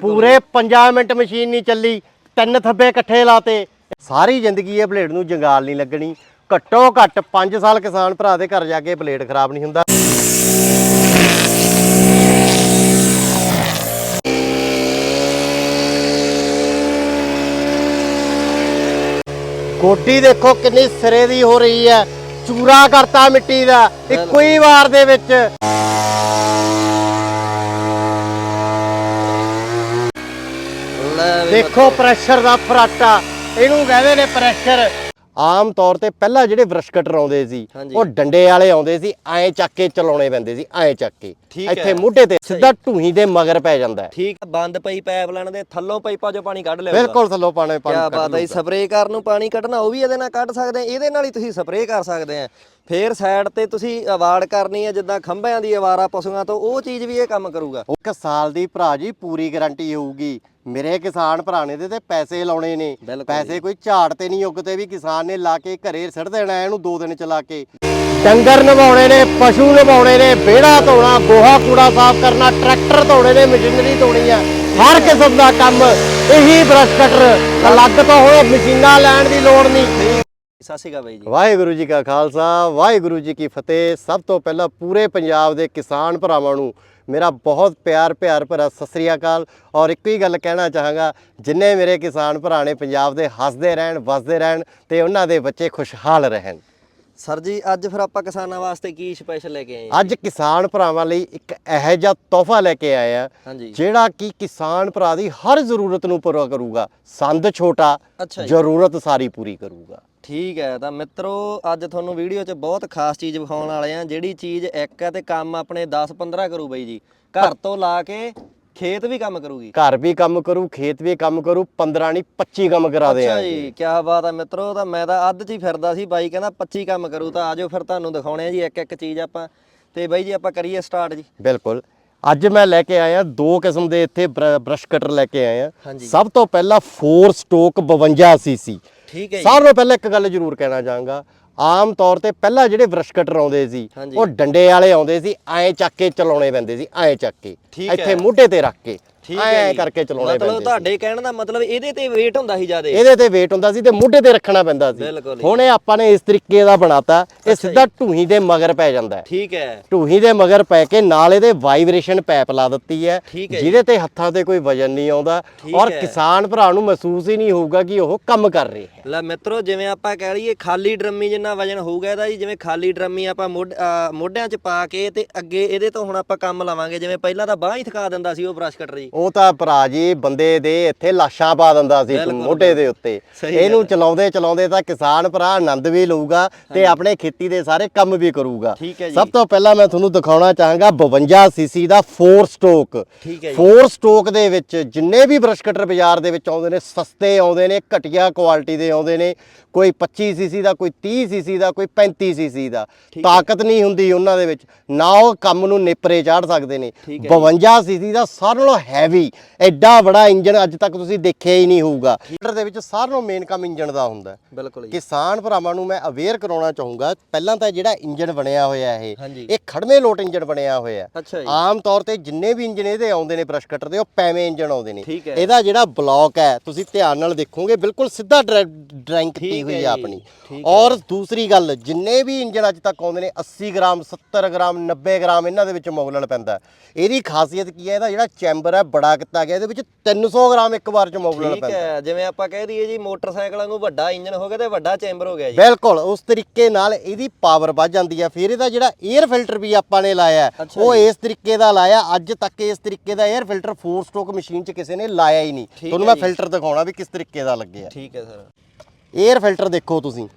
ਪੂਰੇ 5 minute machine ਨਹੀਂ ਚੱਲੀ ਤਿੰਨ ਥੱਬੇ ਇਕੱਠੇ ਲਾਤੇ। ਸਾਰੀ ਜ਼ਿੰਦਗੀ ਇਹ ਬਲੇਡ ਨੂੰ ਜੰਗਾਲ ਨਹੀਂ ਲੱਗਣੀ। ਘੱਟੋ ਘੱਟ 5 ਸਾਲ ਕਿਸਾਨ ਭਰਾ ਦੇ ਘਰ ਜਾ ਕੇ ਬਲੇਡ ਖਰਾਬ ਨਹੀਂ ਹੁੰਦਾ। ਗੋਡੀ ਦੇਖੋ ਕਿੰਨੀ ਸਿਰੇ ਦੀ ਹੋ ਰਹੀ ਹੈ। ਚੂਰਾ ਕਰਤਾ ਮਿੱਟੀ ਦਾ। ਇੱਕੋ ਹੀ ਵਾਰ ਦੇ ਵਿੱਚ ਲੈ ਵੀ ਦੇਖੋ ਪ੍ਰੈਸ਼ਰ ਦਾ ਫਰਾਟਾ। ਇਹਨੂੰ ਕਹਿੰਦੇ ਨੇ ਪ੍ਰੈਸ਼ਰ ਆਮ ਤੌਰ ਤੇ ਪਹਿਲਾਂ ਜਿਹੜੇ ਬ੍ਰਸ਼ ਕਟਰ ਆਉਂਦੇ ਸੀ। ਉਹ ਡੰਡੇ ਵਾਲੇ ਆਉਂਦੇ ਸੀ ਐਂ ਚੱਕ ਕੇ ਚਲਾਉਣੇ ਪੈਂਦੇ ਸੀ ਐਂ ਚੱਕ ਕੇ। ਇੱਥੇ। ਮੋਢੇ ਤੇ ਸਿੱਧਾ ਢੂਹੀ ਦੇ ਮਗਰ ਪੈ ਜਾਂਦਾ। ਠੀਕ ਬੰਦ ਪਈ ਪਾਈਪ ਲਾਣ ਦੇ ਥੱਲੋਂ ਪਾਈਪਾਂ ਚੋਂ ਪਾਣੀ ਕੱਢ ਲਿਆ ਬਿਲਕੁਲ ਥੱਲੋਂ ਪਾਣੇ ਪਾਣੀ ਕਿਆ ਬਾਤ ਹੈ ਸਪਰੇਅ ਕਰਨ ਨੂੰ ਪਾਣੀ ਕੱਢਣਾ ਉਹ ਵੀ ਇਹਦੇ ਨਾਲ ਕੱਢ ਸਕਦੇ ਆ। ਇਹਦੇ ਨਾਲ ਹੀ ਤੁਸੀਂ ਸਪਰੇਅ ਕਰ ਸਕਦੇ ਆ। ਫੇਰ ਸਾਈਡ ਤੇ ਤੁਸੀਂ ਅਵਾਰਡ ਕਰਨੀ ਹੈ ਜਿੱਦਾਂ ਖੰਭਿਆਂ ਦੀ ਅਵਾਰਾ ਪਸ਼ੂਆਂ ਤੋਂ ਉਹ ਚੀਜ਼ ਵੀ ਇਹ ਕੰਮ ਕਰੂਗਾ। ਇੱਕ ਸਾਲ ਦੀ ਭਰਾ ਜੀ ਪੂਰੀ ਗਾਰੰਟੀ ਹੋਊਗੀ। ਮੇਰੇ ਕਿਸਾਨ ਭਰਾ ਨੇ ਦੇ ਤੇ ਪੈਸੇ ਲਾਉਣੇ ਨੇ। ਪੈਸੇ ਕੋਈ ਝਾੜ ਤੇ ਨਹੀਂ ਉੱਗਦੇ ਵੀ ਕਿਸਾਨ ਨੇ ਲਾ ਕੇ ਘਰੇ ਸਿੱਟ ਦੇਣਾ ਇਹਨੂੰ ਦੋ ਦਿਨ ਚਲਾ ਕੇ। ਡੰਗਰ ਨਵਾਉਣੇ ਨੇ ਪਸ਼ੂ ਨਵਾਉਣੇ ਨੇ ਵਿਹੜਾ ਧੋਣਾ ਗੋਹਾ ਕੂੜਾ ਸਾਫ਼ ਕਰਨਾ ਟਰੈਕਟਰ ਧੋਣੇ ਨੇ ਮਸ਼ੀਨਰੀ ਧੋਣੀ ਆ। ਹਰ ਕਿਸਮ ਦਾ ਕੰਮ ਇਹੀ ਬ੍ਰਸ਼ ਕਟਰ ਅਲੱਗ ਤੋਂ ਹੋਏ ਮਸ਼ੀਨਾਂ ਲੈਣ ਦੀ ਲੋੜ ਨਹੀਂ। ਸਤਿ ਸ਼੍ਰੀ ਅਕਾਲ ਬਾਈ ਜੀ। ਵਾਹਿਗੁਰੂ ਜੀ ਕਾ ਖਾਲਸਾ ਵਾਹਿਗੁਰੂ ਜੀ ਕੀ ਫਤਿਹ। ਸਭ ਤੋਂ ਪਹਿਲਾਂ ਪੂਰੇ ਪੰਜਾਬ ਦੇ ਕਿਸਾਨ ਭਰਾਵਾਂ ਨੂੰ ਮੇਰਾ ਬਹੁਤ ਪਿਆਰ ਪਿਆਰ ਭਰਾ ਸਤਿ ਸ੍ਰੀ ਅਕਾਲ। ਔਰ ਇੱਕੋ ਹੀ ਗੱਲ ਕਹਿਣਾ ਚਾਹਾਂਗਾ ਜਿੰਨੇ ਮੇਰੇ ਕਿਸਾਨ ਭਰਾ ਨੇ ਪੰਜਾਬ ਦੇ ਹੱਸਦੇ ਰਹਿਣ ਵਸਦੇ ਰਹਿਣ ਤੇ ਉਹਨਾਂ ਦੇ ਬੱਚੇ ਖੁਸ਼ਹਾਲ ਰਹਿਣ। ਸਰ ਜੀ ਅੱਜ ਫਿਰ ਆਪਾਂ ਕਿਸਾਨਾਂ ਵਾਸਤੇ ਕੀ ਸਪੈਸ਼ਲ ਲੈ ਕੇ ਆਏ ਜੀ? ਅੱਜ ਕਿਸਾਨ ਭਰਾਵਾਂ ਲਈ ਇੱਕ ਇਹੋ ਜਿਹਾ ਤੋਹਫਾ ਲੈ ਕੇ ਆਏ ਆ ਜਿਹੜਾ ਕਿ ਕਿਸਾਨ ਭਰਾ ਦੀ ਹਰ ਜ਼ਰੂਰਤ ਨੂੰ ਪੂਰਾ ਕਰੂਗਾ। ਸੰਦ ਛੋਟਾ ਜ਼ਰੂਰਤ ਸਾਰੀ ਪੂਰੀ ਕਰੂਗਾ। ਠੀਕ ਹੈ ਤਾਂ ਮਿੱਤਰੋ ਅੱਜ ਤੁਹਾਨੂੰ ਵੀਡੀਓ 'ਚ ਬਹੁਤ ਖਾਸ ਚੀਜ਼ ਵਿਖਾਉਣ ਵਾਲੇ ਆ ਜਿਹੜੀ ਚੀਜ਼ ਇੱਕ ਹੈ ਤੇ ਕੰਮ ਆਪਣੇ 10-15 ਕਰੂ ਬਾਈ ਜੀ। ਘਰ ਤੋਂ ਲਾ ਕੇ ਖੇਤ ਵੀ ਕੰਮ ਕਰੂਗੀ। ਘਰ ਵੀ ਕੰਮ ਕਰੂ ਖੇਤ ਵੀ ਕੰਮ ਕਰੂ 15 ਨਹੀਂ 25 ਕੰਮ ਕਰਾ ਦੇ ਅੱਛਾ ਜੀ ਕੀ ਬਾਤ ਹੈ ਮਿੱਤਰੋ ਤਾਂ ਮੈਂ ਤਾਂ ਅੱਧ 'ਚ ਹੀ ਫਿਰਦਾ ਸੀ ਬਾਈ ਕਹਿੰਦਾ 25 ਕੰਮ ਕਰੂ ਤਾਂ ਆਜੋ ਫਿਰ ਤੁਹਾਨੂੰ ਦਿਖਾਉਣੇ ਆ ਜੀ ਇੱਕ ਇੱਕ ਚੀਜ਼ ਆਪਾਂ। ਤੇ ਬਾਈ ਜੀ ਆਪਾਂ ਕਰੀਏ ਸਟਾਰਟ ਜੀ। ਬਿਲਕੁਲ। ਅੱਜ ਮੈਂ ਲੈ ਕੇ ਆਇਆ ਦੋ ਕਿਸਮ ਦੇ ਇੱਥੇ ਬਰ- ਬਰਸ਼ ਕਟਰ ਲੈ ਕੇ ਆਇਆ। ਸਭ ਤੋਂ ਪਹਿਲਾਂ 4 ਸਟੋਕ 52 ਸੀਸੀ ਠੀਕ ਹੈ ਜੀ ਸਾਰਿਆਂ ਤੋਂ ਪਹਿਲਾਂ ਇੱਕ ਗੱਲ ਜ਼ਰੂਰ ਕਹਿਣਾ ਚਾਹਾਂਗਾ ਆਮ ਤੌਰ ਤੇ ਪਹਿਲਾਂ ਜਿਹੜੇ ਬਰਸ਼ ਕਟਰ ਆਉਂਦੇ ਸੀ ਹਾਂਜੀ। ਉਹ ਡੰਡੇ ਵਾਲੇ ਆਉਂਦੇ ਸੀ ਐਂ ਚੱਕ ਕੇ ਚਲਾਉਣੇ ਪੈਂਦੇ ਸੀ ਐਂ ਚੱਕ ਕੇ ਠੀਕ ਇੱਥੇ। ਮੋਢੇ ਤੇ ਰੱਖ ਕੇ ਠੀਕ ਹੈ ਐਂ। ਕਰਕੇ ਚਲਾਉਣੇ ਮਤਲਬ ਪੈਂਦੇ ਸੀ। ਤੁਹਾਡੇ ਕਹਿਣ ਦਾ ਮਤਲਬ ਇਹਦੇ ਤੇ weight ਹੁੰਦਾ ਸੀ ਜਿਆਦੇ? ਇਹਦੇ ਤੇ weight ਹੁੰਦਾ ਸੀ ਤੇ ਮੋਢੇ ਤੇ ਰੱਖਣਾ ਪੈਂਦਾ ਸੀ। ਬਿਲਕੁਲ ਜੀ। ਹੁਣ ਇਹ ਆਪਾਂ ਨੇ ਇਸ ਤਰੀਕੇ ਦਾ ਬਣਾਤਾ ਇਹ ਸਿੱਧਾ ਢੂਹੀ ਦੇ ਮਗਰ ਪੈ ਜਾਂਦਾ ਹੈ। ਠੀਕ ਹੈ। ਢੂਹੀ ਦੇ ਮਗਰ ਪੈ ਕੇ ਨਾਲ ਇਹਦੇ ਵਾਈਬ੍ਰੇਸ਼ਨ ਪੈਪ ਲਾ ਦਿੱਤੀ ਹੈ ਠੀਕ ਹੈ ਜਿਹਦੇ ਤੇ ਹੱਥਾਂ ਤੇ ਕੋਈ ਵਜਨ ਨਹੀਂ ਆਉਂਦਾ ਠੀਕ ਔਰ ਹੈ। ਕਿਸਾਨ ਭਰਾ ਨੂੰ ਮਹਿਸੂਸ ਹੀ ਨਹੀਂ ਹੋਊਗਾ ਕਿ ਉਹ ਕੰਮ ਕਰ ਰਹੇ ਹੈ। ਲੈ ਮਿੱਤਰੋ ਜਿਵੇਂ ਆਪਾਂ ਕਹਿ ਲਈਏ ਖਾਲੀ ਡਰਮੀ ਜਿੰਨਾ ਵਜਨ ਹੋਊਗਾ ਇਹਦਾ ਜੀ ਜਿਵੇਂ ਖਾਲੀ ਡਰਮੀ ਆਪਾਂ ਮੋਢ- ਅਹ ਮੋਢਿਆਂ 'ਚ ਪਾ ਕੇ ਤੇ ਅੱਗੇ ਇਹਦੇ ਤੋਂ ਹੁਣ ਆਪਾਂ ਕੰਮ ਲਾਵਾਂਗੇ। ਜਿਵੇਂ ਪਹਿਲਾਂ ਤਾਂ ਬਾਹ ਹੀ ਥਕਾ ਦਿੰਦਾ ਸੀ ਉਹ ਬ੍ਰਸ਼ ਕਟਰ ਜੀ। ਉਹ ਤਾਂ ਭਰਾ ਜੀ ਬੰਦੇ ਦੇ ਇੱਥੇ ਲਾਸ਼ਾਂ ਪਾ ਦਿੰਦਾ ਸੀ ਮੋਢੇ ਦੇ ਉੱਤੇ। ਇਹਨੂੰ। ਚਲਾਉਂਦੇ ਚਲਾਉਂਦੇ ਤਾਂ ਕਿਸਾਨ ਭਰਾ ਆਨੰਦ ਵੀ ਲਊਗਾ ਤੇ ਆਪਣੇ ਖੇਤੀ ਦੇ ਸਾਰੇ ਕੰਮ ਵੀ ਕਰੂਗਾ। ਸਭ ਤੋਂ ਪਹਿਲਾਂ ਮੈਂ ਤੁਹਾਨੂੰ ਦਿਖਾਉਣਾ ਚਾਹਾਂਗਾ 52 ਸੀਸੀ ਦਾ 4 ਸਟੋਕ। 4 ਸਟੋਕ ਦੇ ਵਿੱਚ ਜਿੰਨੇ ਵੀ ਬ੍ਰਸ਼ ਕਟਰ ਬਾਜ਼ਾਰ ਦੇ ਵਿੱਚ ਆਉਂਦੇ ਨੇ ਸਸਤੇ ਆਉਂਦੇ ਨੇ ਘਟੀਆ ਕੁਆਲਿਟੀ ਦੇ ਆਉਂਦੇ ਨੇ ਕੋਈ 25 ਸੀਸੀ ਦਾ ਕੋਈ 30 ਸੀਸੀ ਦਾ ਕੋਈ 35 ਸੀਸੀ ਦਾ। ਤਾਕਤ ਨਹੀਂ ਹੁੰਦੀ ਉਹਨਾਂ ਦੇ ਵਿੱਚ ਨਾ ਉਹ ਕੰਮ ਨੂੰ ਨੇਪਰੇ ਚਾੜ ਸਕਦੇ ਨੇ। ਠੀਕ ਹੈ 52 ਸੀਸੀ ਦਾ ਸਾਰਿਆਂ ਨਾਲੋਂ ਹੈਵੀ। ਐਡਾ ਬੜਾ ਇੰਜਨ ਅੱਜ ਤੱਕ ਤੁਸੀਂ ਦੇਖਿਆ ਹੀ ਨਹੀਂ ਹੋਊਗਾ। ਹੀਟਰ ਦੇ ਵਿੱਚ ਸਾਰਿਆਂ ਨਾਲੋਂ ਮੇਨ ਕੰਮ ਇੰਜਨ ਦਾ ਹੁੰਦਾ। ਬਿਲਕੁਲ ਕਿਸਾਨ ਭਰਾਵਾਂ ਨੂੰ ਮੈਂ ਅਵੇਅਰ ਕਰਾਉਣਾ ਚਾਹੂੰਗਾ ਪਹਿਲਾਂ ਤਾਂ ਜਿਹੜਾ ਇੰਜਨ ਬਣਿਆ ਹੋਇਆ ਇਹ। ਇਹ ਖੜਵੇਂ ਲੋਟ ਇੰਜਨ ਬਣਿਆ ਹੋਇਆ ਆਮ ਤੌਰ ਤੇ ਜਿੰਨੇ ਵੀ ਇੰਜਨ ਇਹਦੇ ਆਉਂਦੇ ਨੇ ਬ੍ਰਸ਼ ਕਟਰ ਦੇ ਉਹ ਪੈਵੇਂ ਇੰਜਨ ਆਉਂਦੇ ਨੇ। ਇਹਦਾ ਜਿਹੜਾ ਬਲੌਕ ਹੈ ਤੁਸੀਂ ਧਿਆਨ ਨਾਲ ਦੇਖੋਗੇ ਬਿਲਕੁਲ ਸਿੱਧਾ ਡਰਾਇੰਗ ਕੀਤੀ ਹੋਈ ਜੀ, ਆਪਣੀ। ਔਰ ਦੂਸਰੀ ਗੱਲ ਜਿੰਨੇ ਵੀ ਇੰਜਨ ਅੱਜ ਤੱਕ ਆਉਂਦੇ ਨੇ 80 ਗ੍ਰਾਮ 70 ਗ੍ਰਾਮ 90 ਗ੍ਰਾਮ ਇਹਨਾਂ ਦੇ ਵਿੱਚ ਮੌਗਲਣ ਪੈਂਦਾ ਇਹਦੀ ਖਾਸੀਅਤ ਕੀ ਹੈ ਇਹਦਾ ਜਿਹੜਾ ਚੈਂਬਰ ਹੈ ਬੜਾ ਕੀਤਾ ਗਿਆ ਇਹਦੇ ਵਿੱਚ 300 ਗ੍ਰਾਮ ਇੱਕ ਵਾਰ ਚ ਮੋਬਲਨ ਠੀਕ ਹੈ ਜਿਵੇਂ ਆਪਾਂ ਕਹਿ ਦਈਏ ਜੀ ਮੋਟਰਸਾਈਕਲਾਂ ਨੂੰ ਵੱਡਾ ਇੰਜਨ ਹੋ ਗਿਆ ਤੇ ਵੱਡਾ ਚੈਂਬਰ ਹੋ ਗਿਆ ਜੀ। ਬਿਲਕੁਲ ਉਸ ਤਰੀਕੇ ਨਾਲ ਇਹਦੀ ਪਾਵਰ ਵੱਧ ਜਾਂਦੀ ਹੈ। ਫਿਰ ਇਹਦਾ ਜਿਹੜਾ 에ਅਰ ਫਿਲਟਰ ਵੀ ਆਪਾਂ ਨੇ ਲਾਇਆ ਉਹ ਇਸ ਤਰੀਕੇ ਦਾ ਲਾਇਆ। ਅੱਜ ਤੱਕ ਇਸ ਤਰੀਕੇ ਦਾ air filter four stroke machine 'ਚ ਕਿਸੇ ਨੇ ਲਾਇਆ ਹੀ ਨਹੀਂ। ਤੁਹਾਨੂੰ ਮੈਂ ਫਿਲਟਰ ਦਿਖਾਉਣਾ ਵੀ ਕਿਸ ਤਰੀਕੇ ਦਾ ਲੱਗਿਆ। ਠੀਕ ਹੈ ਸਰ 에ਅਰ ਫਿਲਟਰ ਦੇਖੋ ਤੁਸੀਂ।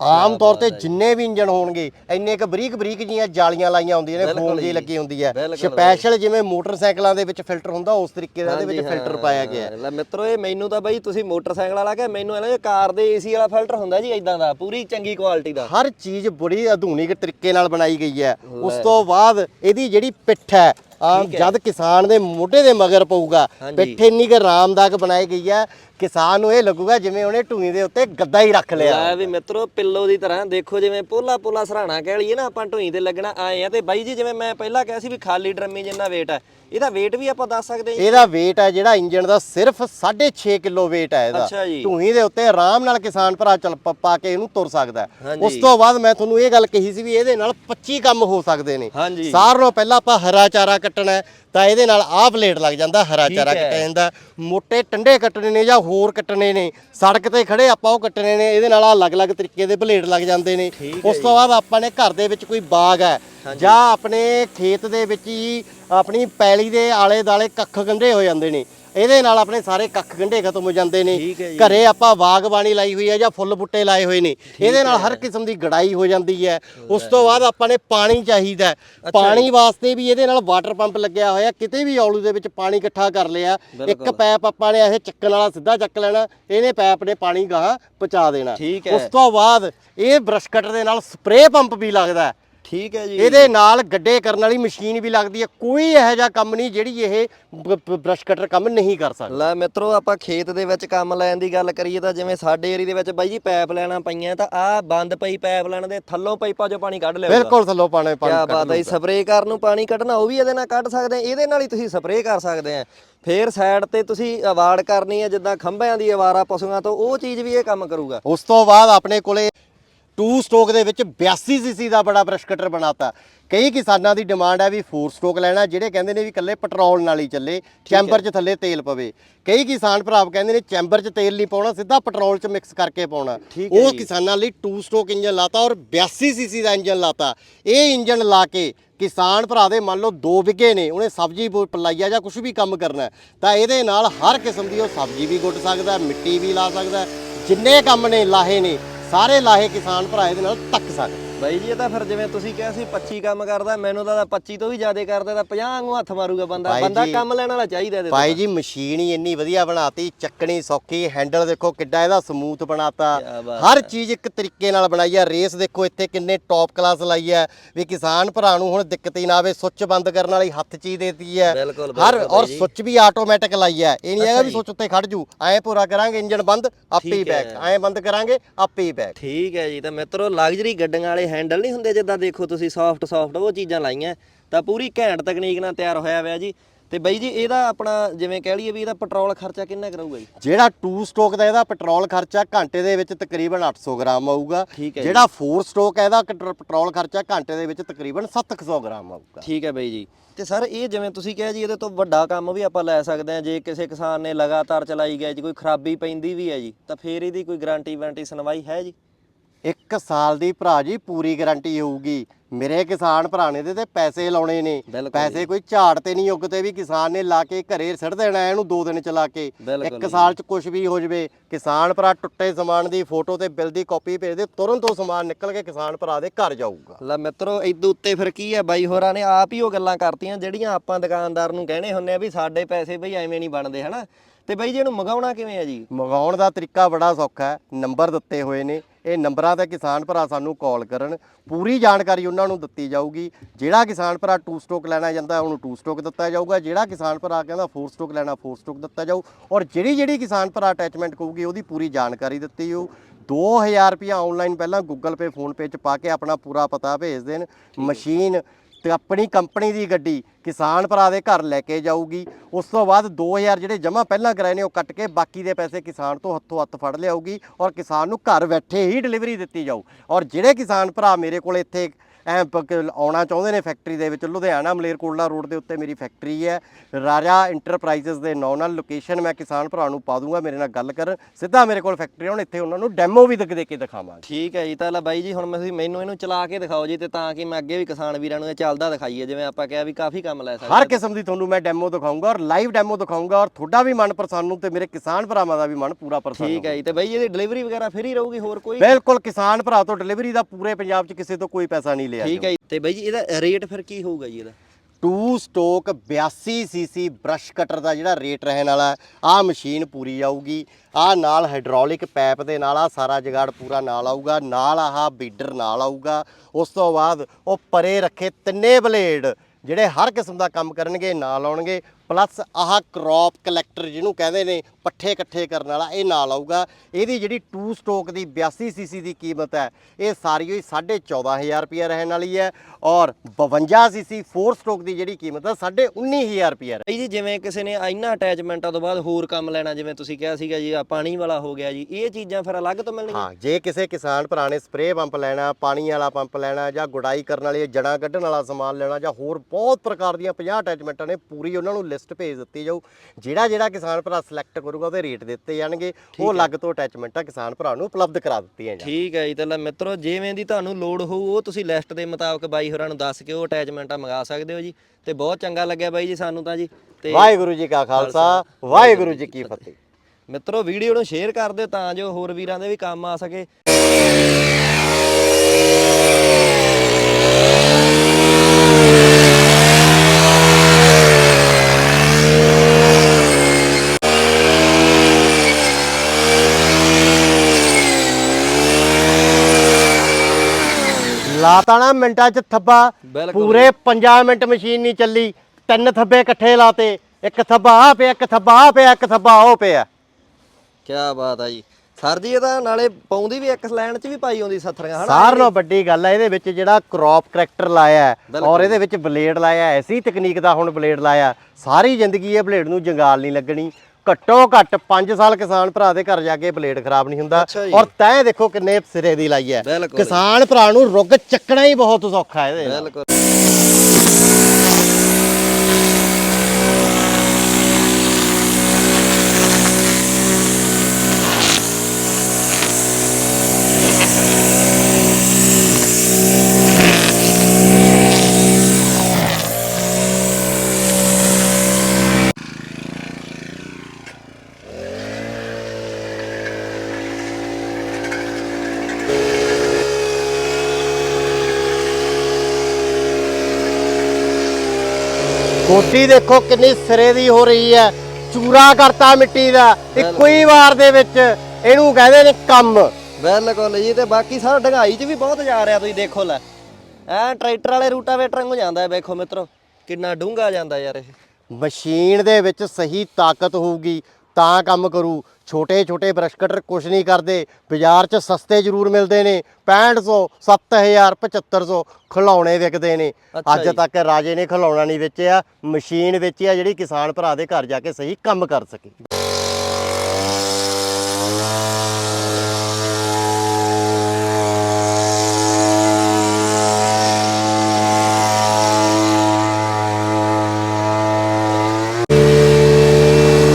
ਆਮ ਤੌਰ ਤੇ ਜਿੰਨੇ ਵੀ ਇੰਜਨ ਹੋਣਗੇ ਇੰਨੇ ਕ ਬਰੀਕ ਬਰੀਕ ਜੀਆਂ ਜਾਲੀਆਂ ਲਾਈਆਂ ਹੁੰਦੀਆਂ ਨੇ ਫੋਮ ਜੀ। ਲੱਗੀ ਹੁੰਦੀ ਹੈ ਸਪੈਸ਼ਲ ਜਿਵੇਂ ਮੋਟਰਸਾਈਕਲਾਂ ਦੇ ਵਿੱਚ ਫਿਲਟਰ ਹੁੰਦਾ ਉਸ ਤਰੀਕੇ ਦਾ ਇਹਦੇ ਵਿੱਚ ਫਿਲਟਰ। ਪਾਇਆ ਗਿਆ ਹੈ। ਲੈ ਮਿੱਤਰੋ ਇਹ ਮੈਨੂੰ ਤਾਂ ਬਾਈ ਤੁਸੀਂ ਮੋਟਰਸਾਈਕਲ ਵਾਲਾ ਕਿਹਾ ਮੈਨੂੰ ਇਹਨਾਂ ਕਾਰ ਦੇ ਏਸੀ ਵਾਲਾ ਫਿਲਟਰ ਹੁੰਦਾ ਜੀ ਇਦਾਂ ਦਾ ਪੂਰੀ ਚੰਗੀ ਕੁਆਲਿਟੀ ਦਾ ਹਰ ਚੀਜ਼ ਬੜੀ ਆਧੁਨਿਕ ਤਰੀਕੇ ਨਾਲ ਬਣਾਈ ਗਈ ਹੈ ਉਸ ਤੋਂ ਬਾਅਦ ਇਹਦੀ ਜਿਹੜੀ ਪਿੱਠ ਹੈ ਆਮ ਜਦ ਕਿਸਾਨ ਦੇ ਮੋਢੇ ਦੇ ਮਗਰ ਪਊਗਾ। ਪਿੱਠ ਇੰਨੀ ਕੁ ਆਰਾਮਦਾਇਕ ਬਣਾਈ ਗਈ ਹੈ ਕਿਸਾਨ ਨੂੰ ਇਹ ਲੱਗੂਗਾ ਜਿਵੇਂ ਉਹਨੇ ਢੂਈ ਦੇ ਉੱਤੇ ਗੱਦਾ ਹੀ ਰੱਖ ਲਿਆ ਲੈ ਵੀ ਮਿੱਤਰੋ ਪਿੱਲੋ ਦੀ ਤਰ੍ਹਾਂ ਦੇਖੋ ਜਿਵੇਂ ਪੋਲਾ ਪੋਲਾ ਸਰਾਣਾ ਕਹਿ ਲਈਏ ਨਾ ਆਪਾਂ ਢੋਈ ਤੇ ਲੱਗਣਾ ਆਏ ਆ ਤੇ ਬਾਈ ਜੀ ਜਿਵੇਂ ਮੈਂ ਪਹਿਲਾਂ ਕਿਹਾ ਸੀ ਵੀ ਖਾਲੀ ਡਰਮੀ ਜਿੰਨਾ weight ਹੈ ਇਹਦਾ weight ਵੀ ਆਪਾਂ ਦੱਸ ਸਕਦੇ ਹਾਂ? ਇਹਦਾ weight ਹੈ ਜਿਹੜਾ ਇੰਜਨ ਦਾ ਸਿਰਫ 6.5 ਕਿਲੋ weight ਹੈ ਇਹਦਾ। ਢੂਈ ਦੇ ਉੱਤੇ ਆਰਾਮ ਨਾਲ ਕਿਸਾਨ ਭਰਾ ਚੱਲ ਪ- ਕੇ ਇਹਨੂੰ ਤੁਰ ਸਕਦਾ। ਉਸ ਤੋਂ ਬਾਅਦ ਮੈਂ ਤੁਹਾਨੂੰ ਇਹ ਗੱਲ ਕਹੀ ਸੀ ਵੀ ਇਹਦੇ ਨਾਲ 25 ਕੰਮ ਹੋ ਸਕਦੇ ਨੇ ਸਾਰਿਆਂ ਨਾਲੋਂ ਪਹਿਲਾਂ ਆਪਾਂ ਹਰਾ ਚਾਰਾ ਕੱਟਣਾ ਤਾਂ ਇਹਦੇ ਨਾਲ ਆਹ ਬਲੇਡ ਲੱਗ ਜਾਂਦਾ ਹਰਾ ਚਾਰਾ। ਕੱਟਿਆ ਜਾਂਦਾ ਮੋٹے ਟੰਡੇ ਕੱਟਣੇ ਨੇ ਜਾਂ ਹੋਰ ਕੱਟਣੇ ਨੇ ਸੜਕ ਤੇ ਖੜੇ ਆਪਾਂ ਉਹ ਕੱਟਣੇ ਨੇ ਇਹਦੇ ਨਾਲ ਅਲੱਗ-ਅਲੱਗ ਤਰੀਕੇ ਦੇ ਬਲੇਡ ਲੱਗ ਜਾਂਦੇ ਨੇ। ਉਸ ਤੋਂ ਬਾਅਦ ਆਪਾਂ ਨੇ ਘਰ ਦੇ ਵਿੱਚ ਕੋਈ ਬਾਗ ਹੈ ਜਾਂ ਆਪਣੇ ਖੇਤ ਦੇ ਵਿੱਚ ਹੀ ਆਪਣੀ ਪੈਲੀ ਦੇ ਆਲੇ ਦਾਲੇ ਕੱਖ ਗੰਢੇ ਹੋ ਜਾਂਦੇ ਨੇ। ਇਹਦੇ ਨਾਲ ਆਪਣੇ ਸਾਰੇ ਕੱਖ ਗੰਢੇ ਖਤਮ ਹੋ ਜਾਂਦੇ ਨੇ। ਘਰੇ ਆਪਾਂ ਬਾਗਬਾਨੀ ਲਾਈ ਹੋਈ ਹੈ ਜਾਂ ਫੁੱਲ ਬੂਟੇ ਲਾਏ ਹੋਏ ਨੇ। ਇਹਦੇ ਨਾਲ ਹਰ ਕਿਸਮ ਦੀ ਗੜਾਈ ਹੋ ਜਾਂਦੀ ਹੈ। ਉਸ ਤੋਂ ਬਾਅਦ ਆਪਾਂ ਨੇ ਪਾਣੀ ਚਾਹੀਦਾ। ਪਾਣੀ ਵਾਸਤੇ ਵੀ ਇਹਦੇ ਨਾਲ ਵਾਟਰ ਪੰਪ ਲੱਗਿਆ ਹੋਇਆ। ਕਿਤੇ ਵੀ ਔਲੂ ਦੇ ਵਿੱਚ ਪਾਣੀ ਇਕੱਠਾ ਕਰ ਲਿਆ। ਇੱਕ ਪੈਪ ਆਪਾਂ ਨੇ ਇਹ ਚੱਕਣ ਵਾਲਾ ਸਿੱਧਾ ਚੱਕ ਲੈਣਾ। ਇਹਨੇ ਪੈਪ ਨੇ ਪਾਣੀ ਗਾਹਾਂ ਪਹੁੰਚਾ ਦੇਣਾ। ਉਸ ਤੋਂ ਬਾਅਦ ਇਹ ਬਰਸ਼ ਕਟਰ ਦੇ ਨਾਲ ਸਪਰੇਅ ਪੰਪ ਵੀ ਲੱਗਦਾ ਠੀਕ ਹੈ ਜੀ। ਇਹਦੇ ਨਾਲ ਗੱਡੇ ਕਰਨ ਵਾਲੀ ਮਸ਼ੀਨ ਵੀ ਲੱਗਦੀ ਹੈ। ਕੋਈ ਇਹੋ ਜਿਹਾ ਕੰਮ ਨਹੀਂ ਜਿਹੜੀ ਇਹ ਬਰਸ਼ ਕਟਰ ਕੰਮ ਨਹੀਂ ਕਰ ਸਕਦਾ। ਲੈ ਮਿੱਤਰੋ ਆਪਾਂ ਖੇਤ ਦੇ ਵਿੱਚ ਕੰਮ ਲੈਣ ਦੀ ਗੱਲ ਕਰੀਏ ਤਾਂ ਜਿਵੇਂ ਸਾਡੇ ਏਰੀਆ ਦੇ ਵਿੱਚ ਬਾਈ ਜੀ ਪਾਈਪ ਲੈਣਾ ਪਈਆਂ ਤਾਂ ਆਹ ਬੰਦ ਪਈ ਪਾਈਪ ਲੈਣ ਦੇ ਥੱਲੋਂ ਪਾਈਪਾਂ 'ਚੋਂ ਪਾਣੀ ਕੱਢ ਲਿਆ ਬਿਲਕੁਲ ਥੱਲੋਂ ਪਾਣੀ ਕੀ ਪਾਣੀ ਬਾਤ ਹੈ ਸਪਰੇਅ ਕਰਨ ਨੂੰ ਪਾਣੀ ਕੱਢਣਾ ਉਹ ਵੀ ਇਹਦੇ ਨਾਲ ਕੱਢ ਸਕਦੇ ਆ ਇਹਦੇ ਨਾਲ ਹੀ ਤੁਸੀਂ ਸਪਰੇਅ ਕਰ ਸਕਦੇ ਆ। ਫੇਰ ਸਾਈਡ ਤੇ ਤੁਸੀਂ ਅਵਾਰਡ ਕਰਨੀ ਹੈ ਜਿੱਦਾਂ ਖੰਭਿਆਂ ਦੀ ਅਵਾਰਾ ਪਸ਼ੂਆਂ ਤੋਂ ਉਹ ਚੀਜ਼ ਵੀ ਇਹ ਕੰਮ ਕਰੂਗਾ। ਉਸ ਤੋਂ ਬਾਅਦ ਆਪਣੇ ਕੋਲੇ ਟੂ ਸਟੋਕ ਦੇ ਵਿੱਚ 82 ਸੀਸੀ ਦਾ ਬੜਾ ਬਰਸ਼ ਕਟਰ ਬਣਾਤਾ। ਕਈ ਕਿਸਾਨਾਂ ਦੀ ਡਿਮਾਂਡ ਹੈ ਵੀ 4 ਸਟੋਕ ਲੈਣਾ ਜਿਹੜੇ ਕਹਿੰਦੇ ਨੇ ਵੀ ਇਕੱਲੇ ਪੈਟਰੋਲ ਨਾਲ ਹੀ ਚੱਲੇ ਚੈਂਬਰ 'ਚ ਥੱਲੇ ਤੇਲ ਪਵੇ। ਕਈ ਕਿਸਾਨ ਭਰਾ ਕਹਿੰਦੇ ਨੇ ਚੈਂਬਰ 'ਚ ਤੇਲ ਨਹੀਂ ਪਾਉਣਾ ਸਿੱਧਾ ਪੈਟਰੋਲ 'ਚ ਮਿਕਸ ਕਰਕੇ ਪਾਉਣਾ। ਉਹ। ਕਿਸਾਨਾਂ ਲਈ 2 ਸਟੋਕ ਇੰਜਨ ਲਾਤਾ ਔਰ 82 ਸੀਸੀ ਦਾ ਇੰਜਨ ਲਾਤਾ। ਇਹ ਇੰਜਨ ਲਾ ਕੇ ਕਿਸਾਨ ਭਰਾ ਦੇ ਮੰਨ ਲਓ 2 ਵਿਗੇ ਨੇ ਉਹਨੇ ਸਬਜ਼ੀ ਬੋ- ਪਲਾਈ ਆ ਜਾਂ ਕੁਝ ਵੀ ਕੰਮ ਕਰਨਾ ਤਾਂ ਇਹਦੇ ਨਾਲ ਹਰ ਕਿਸਮ ਦੀ ਉਹ ਸਬਜ਼ੀ ਵੀ ਗੁੱਟ ਸਕਦਾ ਮਿੱਟੀ ਵੀ ਲਾ ਸਕਦਾ। ਜਿੰਨੇ ਕੰਮ ਨੇ ਲਾਹੇ ਨੇ ਸਾਰੇ ਲਾਹੇ ਕਿਸਾਨ ਭਰਾ ਇਹਦੇ ਨਾਲ ਤੱਕ ਸਕਦੇ। ਬਾਈ ਜੀ ਇਹ ਤਾਂ ਫਿਰ ਜਿਵੇਂ ਤੁਸੀਂ ਕਿਹਾ ਸੀ 25 ਕੰਮ ਕਰਦਾ ਮੈਨੂੰ ਤਾਂ 25 ਤੋਂ ਵੀ ਜ਼ਿਆਦਾ ਕਰਦਾ ਤਾਂ 50 ਨੂੰ ਹੱਥ ਮਾਰੂਗਾ ਬੰਦਾ। ਬੰਦਾ ਕੰਮ ਲੈਣ ਵਾਲਾ ਚਾਹੀਦਾ ਇਹਦੇ ਭਾਈ ਜੀ ਮਸ਼ੀਨ ਹੀ ਇੰਨੀ ਵਧੀਆ ਬਣਾਤੀ ਚੱਕਣੀ ਸੌਖੀ ਹੈਂਡਲ ਦੇਖੋ ਕਿੱਡਾ ਇਹਦਾ ਸਮੂਥ ਬਣਾਤਾ। ਹਰ ਚੀਜ਼ ਇੱਕ ਤਰੀਕੇ ਨਾਲ ਬਣਾਈ ਹੈ ਰੇਸ ਦੇਖੋ ਇੱਥੇ ਕਿੰਨੇ ਟੌਪ ਕਲਾਸ ਲਾਈ ਹੈ ਵੀ ਕਿਸਾਨ ਭਰਾ ਨੂੰ ਹੁਣ ਦਿੱਕਤ ਹੀ ਨਾ ਆਵੇ ਸੁੱਚ ਬੰਦ ਕਰਨ ਵਾਲੀ ਹੱਥ ਚੀਜ਼ ਦੇਤੀ ਹੈ ਹਰ ਔਰ। ਸੁੱਚ ਵੀ ਆਟੋਮੈਟਿਕ ਲਾਈ ਹੈ ਇਹ ਨਹੀਂ ਹੈਗਾ ਵੀ। ਸੁੱਚ ਉੱਤੇ ਖੜ ਜੂ ਐਂ ਪੂਰਾ ਕਰਾਂਗੇ ਇੰਜਨ ਬੰਦ ਆਪੇ ਹੈ। ਬੈਕ ਐਂ ਬੰਦ ਕਰਾਂਗੇ ਆਪੇ ਹੀ ਬੈਕ ਠੀਕ ਹੈ ਜੀ ਤਾਂ ਮਿੱਤਰੋ ਲਗਜ਼ਰੀ ਗੱਡੀਆਂ ਵਾਲੇ ਹੈਂਡਲ ਨਹੀਂ ਹੁੰਦੇ ਜਿੱਦਾਂ ਦੇਖੋ ਤੁਸੀਂ ਸੌਫਟ ਸੌਫਟ ਉਹ ਚੀਜ਼ਾਂ ਲਾਈਆਂ। ਤਾਂ ਪੂਰੀ ਘੈਂਟ ਤਕਨੀਕ ਨਾਲ ਤਿਆਰ ਹੋਇਆ ਹੋਇਆ ਜੀ। ਤੇ ਬਾਈ ਜੀ ਇਹਦਾ ਆਪਣਾ ਜਿਵੇਂ ਕਹਿ ਲਈਏ ਵੀ ਇਹਦਾ ਪੈਟਰੋਲ ਖਰਚਾ ਕਿੰਨਾ ਕਰੂਗਾ ਜੀ? ਜਿਹੜਾ 2 ਸਟੋਕ ਦਾ ਇਹਦਾ ਪੈਟਰੋਲ ਖਰਚਾ ਘੰਟੇ ਦੇ ਵਿੱਚ ਤਕਰੀਬਨ 800 ਗ੍ਰਾਮ ਆਊਗਾ। ਜਿਹੜਾ 4 ਸਟੋਕ ਹੈ ਇਹਦਾ ਪੈਟਰੋਲ ਖਰਚਾ ਘੰਟੇ ਦੇ ਵਿੱਚ ਤਕਰੀਬਨ 700 ਗ੍ਰਾਮ ਆਊਗਾ। ਠੀਕ ਹੈ ਬਾਈ ਜੀ। ਤੇ ਸਰ ਇਹ ਜਿਵੇਂ ਤੁਸੀਂ ਕਿਹਾ ਜੀ ਇਹਦੇ ਤੋਂ ਵੱਡਾ ਕੰਮ ਵੀ ਆਪਾਂ ਲੈ ਸਕਦੇ ਹਾਂ। ਜੇ ਕਿਸੇ ਕਿਸਾਨ ਨੇ ਲਗਾਤਾਰ ਚਲਾਈ ਗਿਆ ਜੀ ਕੋਈ ਖਰਾਬੀ ਪੈਂਦੀ ਵੀ ਹੈ ਜੀ ਤਾਂ ਫੇਰ ਇਹਦੀ ਕੋਈ ਗਾਰੰਟੀ ਵਾਰੰਟੀ ਸੁਣਵਾਈ ਹੈ ਜੀ? ਇੱਕ ਸਾਲ ਦੀ ਭਰਾ ਜੀ ਪੂਰੀ ਗਾਰੰਟੀ ਹੋਊਗੀ। ਮੇਰੇ ਕਿਸਾਨ ਭਰਾ ਨੇ ਇਹਦੇ ਤੇ ਪੈਸੇ ਲਾਉਣੇ ਨੇ। ਪੈਸੇ ਕੋਈ ਝਾੜ ਤੇ ਨਹੀਂ ਉਗਤੇ ਵੀ ਕਿਸਾਨ ਨੇ ਲਾ ਕੇ ਘਰੇ ਸਿੱਟ ਦੇਣਾ ਇਹਨੂੰ 2 ਦਿਨ ਚਲਾ ਕੇ। ਬਿਲਕੁਲ ਇੱਕ ਜੀ। ਸਾਲ ਚ ਕੁਝ ਵੀ ਹੋ ਜਵੇ ਕਿਸਾਨ ਭਰਾ ਟੁੱਟੇ ਸਮਾਨ ਦੀ ਫੋਟੋ ਤੇ ਬਿੱਲ ਦੀ ਕਾਪੀ ਭੇਜ ਦੇ ਤੁਰੰਤ ਉਹ ਸਮਾਨ ਨਿਕਲ ਕੇ ਕਿਸਾਨ ਭਰਾ ਦੇ ਘਰ ਜਾਊਗਾ। ਲੈ ਮਿੱਤਰੋ ਇਦੋਂ ਉੱਤੇ ਫਿਰ ਕੀ ਹੈ ਬਾਈ ਹੋਰਾਂ ਨੇ ਆਪ ਹੀ ਉਹ ਗੱਲਾਂ ਕਰਤੀਆਂ ਜਿਹੜੀਆਂ ਆਪਾਂ ਦੁਕਾਨਦਾਰ ਨੂੰ ਕਹਿਣੇ ਹੁੰਨੇ ਆ ਵੀ ਸਾਡੇ ਪੈਸੇ ਬਈ ਐਵੇਂ ਨਹੀਂ ਬਣਦੇ ਹਨਾ? ਤੇ ਬਾਈ ਜੀ ਇਹਨੂੰ ਮੰਗਾਉਣਾ ਕਿਵੇਂ ਹੈ ਜੀ? ਮੰਗਾਉਣ ਦਾ ਤਰੀਕਾ ਬੜਾ ਸੌਖਾ ਹੈ ਨੰਬਰ ਦਿੱਤੇ ਹੋਏ ਨੇ। ਇਹ ਨੰਬਰਾਂ ਤੇ ਕਿਸਾਨ ਭਰਾ ਸਾਨੂੰ ਕਾਲ ਕਰਨ। ਪੂਰੀ ਜਾਣਕਾਰੀ ਉਹਨਾਂ ਨੂੰ ਦਿੱਤੀ ਜਾਊਗੀ। ਜਿਹੜਾ ਕਿਸਾਨ ਭਰਾ 2 ਸਟੋਕ ਲੈਣਾ ਜਾਂਦਾ ਉਹਨੂੰ 2 ਸਟੋਕ ਦਿੱਤਾ ਜਾਊਗਾ। ਜਿਹੜਾ ਕਿਸਾਨ ਭਰਾ ਕਹਿੰਦਾ 4 ਸਟੋਕ ਲੈਣਾ 4 ਸਟੋਕ ਦਿੱਤਾ ਜਾਊ। ਔਰ ਜਿਹੜੀ ਜਿਹੜੀ ਕਿਸਾਨ ਭਰਾ ਅਟੈਚਮੈਂਟ ਕਹੂਗੀ ਉਹਦੀ ਪੂਰੀ ਜਾਣਕਾਰੀ ਦਿੱਤੀ ਜਾਊ। 2000 ਰੁਪਇਆ ਆਨਲਾਈਨ ਪਹਿਲਾਂ ਗੂਗਲ ਪੇ ਫੋਨ ਪੇ ਚ ਪਾ ਕੇ ਆਪਣਾ ਪੂਰਾ ਪਤਾ ਭੇਜ ਦੇਣ। ਮਸ਼ੀਨ ਤੇ ਆਪਣੀ ਕੰਪਨੀ ਦੀ ਗੱਡੀ ਕਿਸਾਨ ਭਰਾ ਦੇ ਘਰ ਲੈ ਕੇ ਜਾਊਗੀ। ਉਸ ਤੋਂ ਬਾਅਦ 2000 ਜਿਹੜੇ ਜਮ੍ਹਾਂ ਪਹਿਲਾਂ ਕਰਾਏ ਨੇ, ਉਹ ਕੱਟ ਕੇ ਬਾਕੀ ਦੇ ਪੈਸੇ ਕਿਸਾਨ ਤੋਂ ਹੱਥੋਂ ਹੱਥ ਫੜ ਲਿਆਊਗੀ ਔਰ ਕਿਸਾਨ ਨੂੰ ਘਰ ਬੈਠੇ ਹੀ ਡਿਲੀਵਰੀ ਦਿੱਤੀ ਜਾਊ। ਔਰ ਜਿਹੜੇ ਕਿਸਾਨ ਭਰਾ ਮੇਰੇ ਕੋਲ ਇੱਥੇ ਐ ਆਉਣਾ ਚਾਹੁੰਦੇ ਨੇ ਫੈਕਟਰੀ ਦੇ ਵਿੱਚ ਲੁਧਿਆਣਾ ਮਲੇਰਕੋਟਲਾ ਰੋਡ ਦੇ ਉੱਤੇ ਮੇਰੀ ਫੈਕਟਰੀ ਹੈ। ਰਾਜਾ ਇੰਟਰਪ੍ਰਾਈਜ਼ਸ ਦੇ ਨਾਂ ਨਾਲ ਲੋਕੇਸ਼ਨ ਮੈਂ ਕਿਸਾਨ ਭਰਾ ਨੂੰ ਪਾ ਦੂੰਗਾ ਮੇਰੇ ਨਾਲ ਗੱਲ ਕਰਨ ਸਿੱਧਾ ਮੇਰੇ ਕੋਲ ਫੈਕਟਰੀ ਆਉਣ ਇੱਥੇ ਉਹਨਾਂ ਨੂੰ ਡੈਮੋ ਵੀ ਦੇ ਦੇ ਕੇ ਦਿਖਾਵਾਂਗੇ। ਠੀਕ ਹੈ ਜੀ ਤਾਂ ਲੈ ਬਾਈ ਜੀ ਹੁਣ ਤੁਸੀਂ ਮੈਨੂੰ ਇਹਨੂੰ ਚਲਾ ਕੇ ਦਿਖਾਓ ਜੀ ਤੇ ਤਾਂ ਕਿ ਮੈਂ ਅੱਗੇ ਵੀ ਕਿਸਾਨ ਵੀਰਾਂ ਨੂੰ ਇਹ ਚੱਲਦਾ ਦਿਖਾਈਏ ਜਿਵੇਂ ਆਪਾਂ ਕਿਹਾ ਵੀ ਕਾਫੀ ਕੰਮ ਲੈ ਸਕਦੇ ਹਰ ਕਿਸਮ ਦੀ ਤੁਹਾਨੂੰ ਮੈਂ ਡੈਮੋ ਦਿਖਾਊਂਗਾ ਔਰ ਲਾਈਵ ਡੈਮੋ ਦਿਖਾਊਂਗਾ ਔਰ ਤੁਹਾਡਾ ਵੀ ਮਨ ਪ੍ਰਸੰਨ ਨੂੰ ਤੇ ਮੇਰੇ ਕਿਸਾਨ ਭਰਾਵਾਂ ਦਾ ਵੀ ਮਨ ਪੂਰਾ ਪ੍ਰਸੰਨ ਠੀਕ ਹੈ ਜੀ ਤੇ ਬਾਈ ਇਹਦੀ ਡਿਲੀਵਰੀ ਵਗੈਰਾ ਫ੍ਰੀ ਰਹੂਗੀ ਹੋਰ ਕੋਈ? ਬਿਲਕੁਲ ਕਿਸਾਨ ਭਰਾ ਤੋਂ ਡਿਲੀਵਰੀ ਦਾ ਪੂਰੇ ਪੰਜਾਬ 'ਚ ਕਿਸੇ ਤੋਂ ਕੋਈ ਪੈਸਾ ਨਹੀਂ ਲਿਆ ਠੀਕ ਹੈ ਜੀ। ਤੇ ਬਾਈ ਜੀ ਇਹਦਾ ਰੇਟ ਫਿਰ ਕੀ ਹੋਊਗਾ ਜੀ ਇਹਦਾ? 2 ਸਟੋਕ 82 ਸੀਸੀ ਬ੍ਰਸ਼ ਕਟਰ ਦਾ ਜਿਹੜਾ ਰੇਟ ਰਹਿਣ ਵਾਲਾ ਆ ਮਸ਼ੀਨ ਪੂਰੀ ਆਊਗੀ ਆ ਨਾਲ ਹਾਈਡ੍ਰੋਲਿਕ ਪਾਈਪ ਦੇ ਨਾਲ ਆ ਸਾਰਾ ਜਗਾੜ ਪੂਰਾ ਨਾਲ ਆਊਗਾ ਨਾਲ ਆਹ ਬੀਡਰ ਨਾਲ ਆਊਗਾ ਉਸ ਤੋਂ ਬਾਅਦ ਉਹ ਪਰੇ ਰੱਖੇ ਤਿੰਨੇ ਬਲੇਡ ਜਿਹੜੇ ਹਰ ਕਿਸਮ ਦਾ ਕੰਮ ਕਰਨਗੇ ਨਾਲ ਆਉਣਗੇ ਪਲੱਸ ਆਹ ਕ੍ਰੌਪ ਕਲੈਕਟਰ ਜਿਹਨੂੰ ਕਹਿੰਦੇ ਨੇ ਪੱਠੇ ਇਕੱਠੇ ਕਰਨ ਵਾਲਾ ਇਹ ਨਾਲ ਆਊਗਾ। ਇਹਦੀ ਜਿਹੜੀ 2 ਸਟੋਕ ਦੀ 82 ਸੀਸੀ ਦੀ ਕੀਮਤ ਹੈ ਇਹ ਸਾਰੀ ਹੋਈ 14500 ਰੁਪਏ ਰਹਿਣ ਵਾਲੀ ਹੈ ਔਰ 52 ਸੀਸੀ 4 ਸਟੋਕ ਦੀ ਜਿਹੜੀ ਕੀਮਤ ਹੈ 19000 ਰੁਪਏ ਬਾਈ ਜੀ ਜਿਵੇਂ ਕਿਸੇ ਨੇ ਇੰਨਾ ਅਟੈਚਮੈਂਟਾਂ ਤੋਂ ਬਾਅਦ ਹੋਰ ਕੰਮ ਲੈਣਾ ਜਿਵੇਂ ਤੁਸੀਂ ਕਿਹਾ ਸੀਗਾ ਜੀ ਆ ਪਾਣੀ ਵਾਲਾ ਹੋ ਗਿਆ ਜੀ ਇਹ ਚੀਜ਼ਾਂ ਫਿਰ ਅਲੱਗ ਤੋਂ ਮਿਲਣਗੀਆਂ? ਹਾਂ ਜੇ ਕਿਸੇ ਕਿਸਾਨ ਭਰਾ ਨੇ ਸਪਰੇਅ ਪੰਪ ਲੈਣਾ ਪਾਣੀ ਵਾਲਾ ਪੰਪ ਲੈਣਾ ਜਾਂ ਗੁਡਾਈ ਕਰਨ ਵਾਲੀ ਜੜਾਂ ਕੱਢਣ ਵਾਲਾ ਸਮਾਨ ਲੈਣਾ ਜਾਂ ਹੋਰ ਬਹੁਤ ਪ੍ਰਕਾਰ ਦੀਆਂ 50 ਅਟੈਚਮੈਂਟਾਂ ਨੇ ਪੂਰੀ ਉਹਨਾਂ ਨੂੰ ਲਿਸਟ ਭੇਜ ਦਿੱਤੀ ਜਾਊ। ਜਿਹੜਾ ਜਿਹੜਾ ਕਿਸਾਨ ਭਰਾ ਸਿਲੈਕਟ ਕਰੂਗਾ ਉਹਦੇ ਰੇਟ ਦਿੱਤੇ ਜਾਣਗੇ। ਉਹ ਅਲੱਗ ਤੋਂ ਅਟੈਚਮੈਂਟਾਂ ਕਿਸਾਨ ਭਰਾ ਨੂੰ ਉਪਲਬਧ ਕਰਾ ਦਿੱਤੀਆਂ ਜਾਣ। ਠੀਕ ਹੈ ਜੀ ਤਾਂ ਲੈ ਮਿੱਤਰੋ ਜਿਵੇਂ ਦੀ ਤੁਹਾਨੂੰ ਲੋੜ ਹੋਊ ਉਹ ਤੁਸੀਂ ਲਿਸਟ ਦੇ ਮੁਤਾਬਕ ਬਾਈ ਹੋਰਾਂ ਨੂੰ ਦੱਸ ਕੇ ਉਹ ਅਟੈਚਮੈਂਟਾਂ ਮੰਗਾ ਸਕਦੇ ਹੋ ਜੀ। ਤੇ ਬਹੁਤ ਚੰਗਾ ਲੱਗਿਆ ਬਾਈ ਜੀ ਸਾਨੂੰ ਤਾਂ ਜੀ ਤੇ ਵਾਹਿਗੁਰੂ ਜੀ ਕਾ ਖਾਲਸਾ ਵਾਹਿਗੁਰੂ ਜੀ ਕੀ ਫਤਿਹ। ਮਿੱਤਰੋ ਵੀਡੀਓ ਨੂੰ ਸ਼ੇਅਰ ਕਰ ਦਿਓ ਤਾਂ ਜੋ ਹੋਰ ਵੀਰਾਂ ਦੇ ਵੀ ਕੰਮ ਆ ਸਕੇ। ਲਾਤਾ ਨਾ ਮਿੰਟਾਂ 'ਚ ਥੱਬਾ। ਪੂਰੇ 5 ਮਿੰਟ ਮਸ਼ੀਨ ਨਹੀਂ ਚੱਲੀ। ਤਿੰਨ ਥੱਬੇ ਇਕੱਠੇ ਲਾਤੇ। ਇੱਕ ਥੱਬਾ ਆ ਪਿਆ ਇੱਕ ਥੱਬਾ ਆ ਪਿਆ ਇੱਕ ਥੱਬਾ ਉਹ ਪਿਆ। ਕੀ ਬਾਤ ਆ ਜੀ। ਸਰ ਜੀ ਇਹ ਤਾਂ ਨਾਲੇ ਪਾਉਂਦੀ ਵੀ ਇੱਕ ਲਾਈਨ 'ਚ ਵੀ ਪਾਈ ਆਉਂਦੀ ਸੱਥਰੀਆਂ ਹਨਾ ਸਾਰ ਨਾਲੋਂ ਵੱਡੀ ਗੱਲ ਹੈ ਇਹਦੇ ਵਿੱਚ ਜਿਹੜਾ ਕ੍ਰੌਪ ਕਰੈਕਟਰ ਲਾਇਆ ਹੈ ਔਰ ਇਹਦੇ ਵਿੱਚ ਬਲੇਡ ਲਾਇਆ ਐਸੀ ਤਕਨੀਕ ਦਾ ਹੁਣ ਬਲੇਡ ਲਾਇਆ। ਸਾਰੀ ਜ਼ਿੰਦਗੀ ਇਹ ਬਲੇਡ ਨੂੰ ਜੰਗਾਲ ਨਹੀਂ ਲੱਗਣੀ। ਘੱਟੋ ਘੱਟ 5 ਸਾਲ ਕਿਸਾਨ ਭਰਾ ਦੇ ਘਰ ਜਾ ਕੇ ਬਲੇਡ ਖਰਾਬ ਨਹੀਂ ਹੁੰਦਾ। ਔਰ ਤੈਂ ਦੇਖੋ ਕਿੰਨੇ ਸਿਰੇ ਦੀ ਲਾਈ ਹੈ ਕਿਸਾਨ ਭਰਾ ਨੂੰ ਰੁੱਗ ਚੱਕਣਾ ਹੀ ਬਹੁਤ ਸੌਖਾ ਹੈ ਇਹਦੇ। ਬਿਲਕੁਲ ਕੋਟੀ ਦੇਖੋ ਕਿੰਨੀ ਸਿਰੇ ਦੀ ਹੋ ਰਹੀ ਹੈ। ਚੂਰਾ ਕਰਤਾ ਮਿੱਟੀ ਦਾ। ਇੱਕੋ ਹੀ ਵਾਰ ਦੇ ਵਿੱਚ ਇਹਨੂੰ ਕਹਿੰਦੇ ਨੇ ਕੰਮ। ਬਿਲਕੁਲ ਜੀ ਤੇ ਬਾਕੀ ਸਾਰਾ ਢਗਾਈ 'ਚ ਵੀ ਬਹੁਤ ਜਾ ਰਿਹਾ ਤੁਸੀਂ ਦੇਖੋ ਲੈ। ਐ ਟਰੈਕਟਰ ਵਾਲੇ ਰੂਟਾਵੇਟਰ ਵਾਂਗੂ ਜਾਂਦਾ ਹੈ ਵੇਖੋ ਮਿੱਤਰੋ। ਕਿੰਨਾ ਡੂੰਘਾ ਜਾਂਦਾ ਯਾਰ ਇਹ। ਮਸ਼ੀਨ ਦੇ ਵਿੱਚ ਸਹੀ ਤਾਕਤ ਹੋਊਗੀ। ਤਾਂ ਕੰਮ ਕਰੂ। ਛੋਟੇ ਛੋਟੇ ਬਰਸ਼ ਕਟਰ ਕੁਝ ਨਹੀਂ ਕਰਦੇ। ਬਾਜ਼ਾਰ 'ਚ ਸਸਤੇ ਜ਼ਰੂਰ ਮਿਲਦੇ ਨੇ। 6500 7000 7500 ਖਿਲੌਣੇ ਵਿਕਦੇ ਨੇ। ਅੱਜ ਤੱਕ ਰਾਜੇ ਨੇ ਖਿਲੌਣਾ ਨਹੀਂ ਵੇਚਿਆ। ਮਸ਼ੀਨ ਵੇਚੀ ਆ ਜਿਹੜੀ ਕਿਸਾਨ ਭਰਾ ਦੇ ਘਰ ਜਾ ਕੇ ਸਹੀ ਕੰਮ ਕਰ ਸਕੇ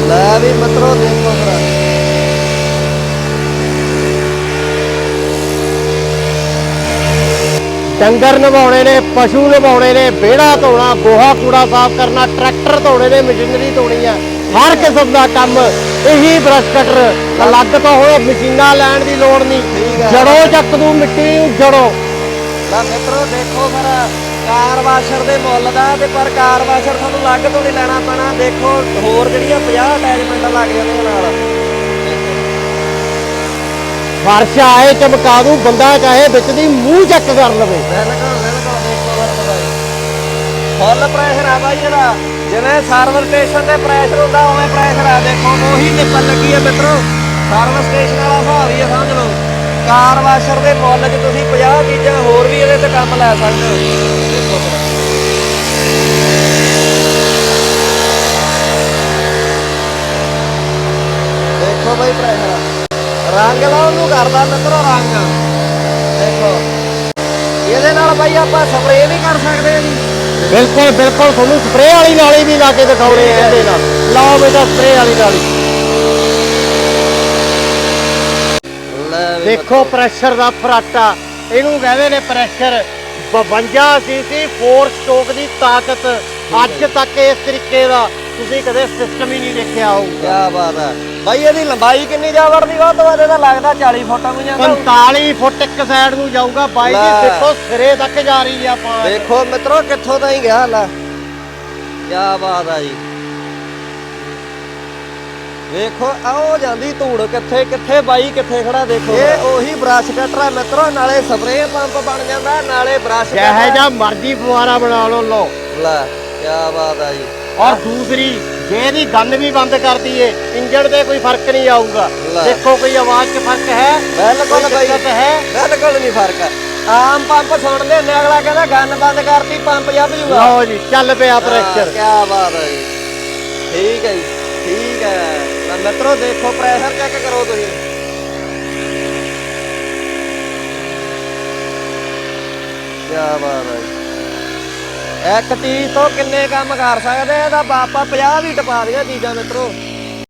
ਲੈ ਵੀ ਮਿੱਤਰੋ ਦੇਖੋ ਭਰਾ ਡੰਗਰ ਨਵਾਉਣੇ ਨੇ ਪਸ਼ੂ ਨਵਾਉਣੇ ਨੇ ਵਿਹੜਾ ਧੋਣਾ ਗੋਹਾ ਕੂੜਾ ਸਾਫ਼ ਕਰਨਾ ਟਰੈਕਟਰ ਧੋਣੇ ਨੇ ਮਸ਼ੀਨਰੀ ਧੋਣੀ ਆ। ਹਰ ਕਿਸਮ ਦਾ ਕੰਮ ਇਹੀ ਬਰਸ਼ ਕਟਰ ਅਲੱਗ ਤੋਂ ਹੋਏ ਮਸ਼ੀਨਾਂ ਲੈਣ ਦੀ ਲੋੜ ਨਹੀਂ। ਜੜੋਂ ਚੱਕ ਦੂ ਮਿੱਟੀ ਨੂੰ ਜੜੋਂ। ਲੈ ਮਿੱਤਰੋ ਦੇਖੋ ਫਿਰ ਕਾਰ ਵਾਸ਼ਰ ਦੇ ਮੁੱਲ ਦਾ ਤੇ ਪਰ ਕਾਰ ਵਾਸ਼ਰ ਤੁਹਾਨੂੰ ਅਲੱਗ ਤੋਂ ਨਹੀਂ ਲੈਣਾ ਪੈਣਾ। ਦੇਖੋ ਹੋਰ ਜਿਹੜੀਆਂ 50 ਅਟੈਚਮੈਂਟਾਂ ਲੱਗ ਜਾਂਦੀਆਂ ਨਾਲ। ਫਰਸ਼ ਆਏ, ਚਮਕਾ ਦੂ, ਬੰਦਾ ਚਾਹੇ ਵਿੱਚ ਦੀ ਮੂੰਹ ਚੱਕ ਕਰ ਲਵੇ। ਬਿਲਕੁਲ ਬਿਲਕੁਲ, ਦੇਖੋ ਫਿਰ ਫੁੱਲ ਪ੍ਰੈਸ਼ਰ ਆ ਬਾਈ ਇਹਦਾ। ਜਿਵੇਂ ਸਰਵਰ ਸਟੇਸ਼ਨ ਤੇ ਪ੍ਰੈਸ਼ਰ ਹੁੰਦਾ, ਉਵੇਂ ਪ੍ਰੈਸ਼ਰ ਆ। ਦੇਖੋ, ਉਹੀ ਨਿਪਲ ਲੱਗੀ ਹੈ ਮਿੱਤਰੋ। ਸਰਵਰ ਸਟੇਸ਼ਨ ਵਾਲਾ ਹਿਸਾਬ ਹੀ ਆ, ਸਮਝ ਲਓ। ਕਾਰ ਵਾਸ਼ਰ ਦੇ ਮੁੱਲ 'ਚ ਤੁਸੀਂ 50 ਚੀਜ਼ਾਂ ਹੋਰ ਵੀ ਇਹਦੇ ਤੇ ਕੰਮ ਲੈ ਸਕਦੇ ਹੋ। ਦੇਖੋ ਦੇਖੋ ਬਾਈ ਪ੍ਰੈਸ਼ਰ ਰੰਗ ਦਾ ਉਹਨੂੰ ਕਰਦਾ ਮਿੱਤਰੋ ਰੰਗ। ਦੇਖੋ। ਇਹਦੇ ਨਾਲ ਬਾਈ ਆਪਾਂ ਸਪਰੇਅ ਵੀ ਕਰ ਸਕਦੇ ਹਾਂ ਜੀ। ਬਿਲਕੁਲ ਬਿਲਕੁਲ। ਤੁਹਾਨੂੰ ਸਪਰੇਅ ਵਾਲੀ ਨਾਲੀ ਵੀ ਲਾ ਕੇ ਦਿਖਾਉਣੇ ਆ ਇਹਦੇ ਨਾਲ। ਲਾਓ ਬੇਟਾ ਸਪਰੇਅ ਵਾਲੀ ਨਾਲੀ। ਦੇਖੋ ਪ੍ਰੈਸ਼ਰ ਦਾ ਫਰਾਟਾ। ਇਹਨੂੰ ਕਹਿੰਦੇ ਨੇ ਪ੍ਰੈਸ਼ਰ 52 ਸੀਸੀ 4 ਸਟੋਕ ਦੀ ਤਾਕਤ। ਅੱਜ ਤੱਕ ਇਸ ਤਰੀਕੇ ਦਾ ਤੁਸੀਂ ਕਦੇ ਸਿਸਟਮ ਹੀ ਨਹੀਂ ਦੇਖਿਆ ਹੋਊਗਾ। ਕੀ ਬਾਤ ਹੈ। ਬਾਈ ਇਹਦੀ ਲੰਬਾਈ ਕਿੰਨੀ ਜਾ ਵੜਦੀ ਵੱਧ ਤੋਂ ਇਹਦਾ ਲੱਗਦਾ 40 ਫੁੱਟਾਂ ਨੂੰ ਜਾਂਦਾ 45 ਫੁੱਟ ਇੱਕ ਸਾਈਡ ਨੂੰ ਜਾਊਗਾ ਬਾਈ ਜੀ। ਦੇਖੋ ਸਿਰੇ ਤੱਕ ਜਾ ਰਹੀ ਆ ਪਾਣੀ ਦੇਖੋ ਮਿੱਤਰੋ ਕਿੱਥੋਂ ਤਾਂ ਹੀ ਗਿਆ ਲੈ। ਕੀ ਬਾਤ ਆ ਜੀ। ਵੇਖੋ ਆਓ ਜਾਂਦੀ ਧੂੜ ਕਿੱਥੇ ਕਿੱਥੇ ਬਾਈ ਕਿੱਥੇ ਖੜਾ ਦੇਖੋ। ਇਹ ਉਹੀ ਬ੍ਰਸ਼ ਕਟਰ ਆ ਮਿੱਤਰੋ ਨਾਲੇ ਸਪਰੇਅ ਪੰਪ ਬਣ ਜਾਂਦਾ ਨਾਲੇ ਬ੍ਰਸ਼ ਜਿਹੇ ਜਾਂ ਮਰਜ਼ੀ ਫੁਆਰਾ ਬਣਾ ਲਓ ਲੋ ਲੈ ਕੀ ਬਾਤ ਆ ਜੀ। ਔਰ ਦੂਸਰੀ ਜੇ ਇਹਦੀ ਗੰਨ ਵੀ ਬੰਦ ਕਰ ਦਈਏ ਇੰਜਣ ਤੇ ਕੋਈ ਫ਼ਰਕ ਨਹੀਂ ਆਊਗਾ। ਦੇਖੋ ਕੋਈ ਆਵਾਜ਼ 'ਚ ਫ਼ਰਕ ਹੈ? ਬਿਲਕੁਲ ਕੋਈ ਹੈ? ਬਿਲਕੁਲ ਨਹੀਂ ਫ਼ਰਕ। ਆਮ ਪੰਪ ਸੁਣ ਲੈਨੇ ਅਗਲਾ ਕਹਿੰਦਾ ਗੰਨ ਬੰਦ ਕਰਤੀ ਪੰਪ ਜੱਬ ਜੂਗਾ। ਲਓ ਜੀ ਚੱਲ ਪਿਆ ਪ੍ਰੈਸ਼ਰ ਕੀ ਬਾਤ ਹੈ ਜੀ। ਠੀਕ ਹੈ ਜੀ ਠੀਕ ਹੈ। ਤਾਂ ਮਿੱਤਰੋ ਦੇਖੋ ਪ੍ਰੈਸ਼ਰ ਚੈੱਕ ਕਰੋ ਤੁਸੀਂ। ਕੀ ਬਾਤ ਹੈ ਇੱਕ ਚੀਜ਼ ਤੋਂ ਕਿੰਨੇ ਕੰਮ ਕਰ ਸਕਦੇ ਆ? ਇਹਦਾ ਬਾਪਾ 50 ਵੀ ਟਪਾ ਦੀਆਂ ਚੀਜ਼ਾਂ ਮਿੱਤਰੋ।